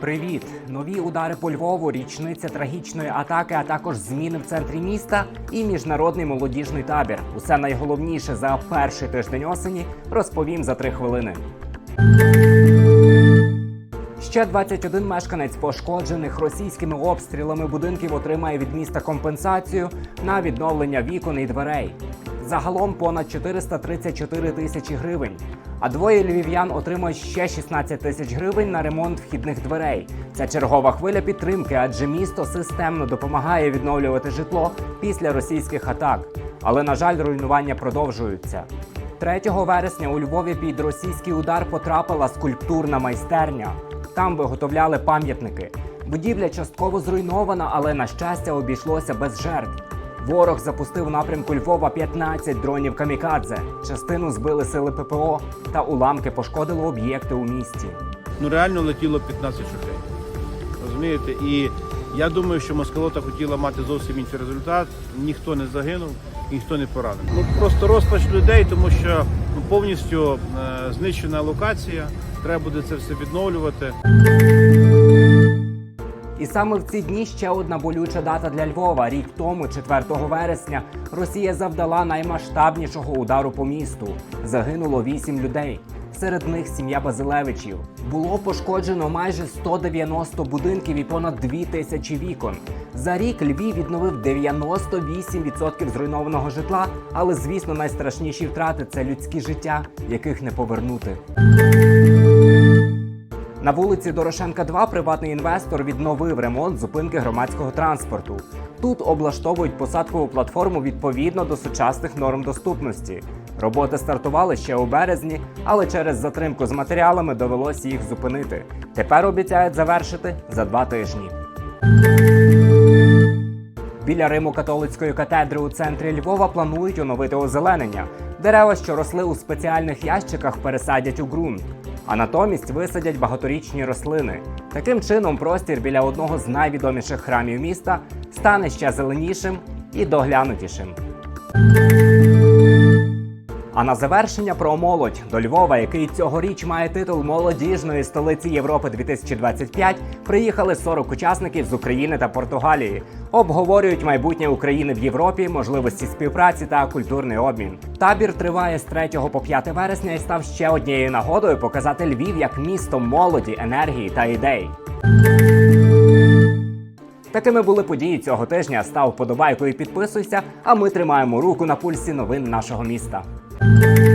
Привіт! Нові удари по Львову, річниця трагічної атаки, а також зміни в центрі міста і міжнародний молодіжний табір. Усе найголовніше за перший тиждень осені розповім за три хвилини. Ще 21 мешканець пошкоджених російськими обстрілами будинків отримає від міста компенсацію на відновлення вікон і дверей. Загалом понад 434 тисячі гривень. А двоє львів'ян отримають ще 16 тисяч гривень на ремонт вхідних дверей. Це чергова хвиля підтримки, адже місто системно допомагає відновлювати житло після російських атак. Але на жаль, руйнування продовжуються. 3 вересня у Львові під російський удар потрапила скульптурна майстерня. Там виготовляли пам'ятники. Будівля частково зруйнована, але на щастя обійшлося без жертв. Ворог запустив у напрямку Львова 15 дронів камікадзе. Частину збили сили ППО та уламки пошкодили об'єкти у місті. ну реально летіло 15 шахей. Розумієте? І я думаю, що Москалота хотіла мати зовсім інший результат. Ніхто не загинув, ніхто не поранений. Ну просто розпач людей, тому що ну, повністю е, знищена локація. Треба буде це все відновлювати. І саме в ці дні ще одна болюча дата для Львова. Рік тому, 4 вересня, Росія завдала наймасштабнішого удару по місту. Загинуло 8 людей. Серед них сім'я Базилевичів. Було пошкоджено майже 190 будинків і понад 2 тисячі вікон. За рік Львів відновив 98% зруйнованого житла, але звісно, найстрашніші втрати це людські життя, яких не повернути. На вулиці Дорошенка 2 приватний інвестор відновив ремонт зупинки громадського транспорту. Тут облаштовують посадкову платформу відповідно до сучасних норм доступності. Роботи стартували ще у березні, але через затримку з матеріалами довелося їх зупинити. Тепер обіцяють завершити за два тижні. Біля Риму католицької катедри у центрі Львова планують оновити озеленення. Дерева, що росли у спеціальних ящиках, пересадять у ґрунт, а натомість висадять багаторічні рослини. Таким чином, простір біля одного з найвідоміших храмів міста стане ще зеленішим і доглянутішим. А на завершення про молодь до Львова, який цьогоріч має титул молодіжної столиці Європи 2025, приїхали 40 учасників з України та Португалії. Обговорюють майбутнє України в Європі, можливості співпраці та культурний обмін. Табір триває з 3 по 5 вересня і став ще однією нагодою показати Львів як місто молоді, енергії та ідей. Такими були події цього тижня. Став вподобайку і підписуйся. А ми тримаємо руку на пульсі новин нашого міста. Thank you.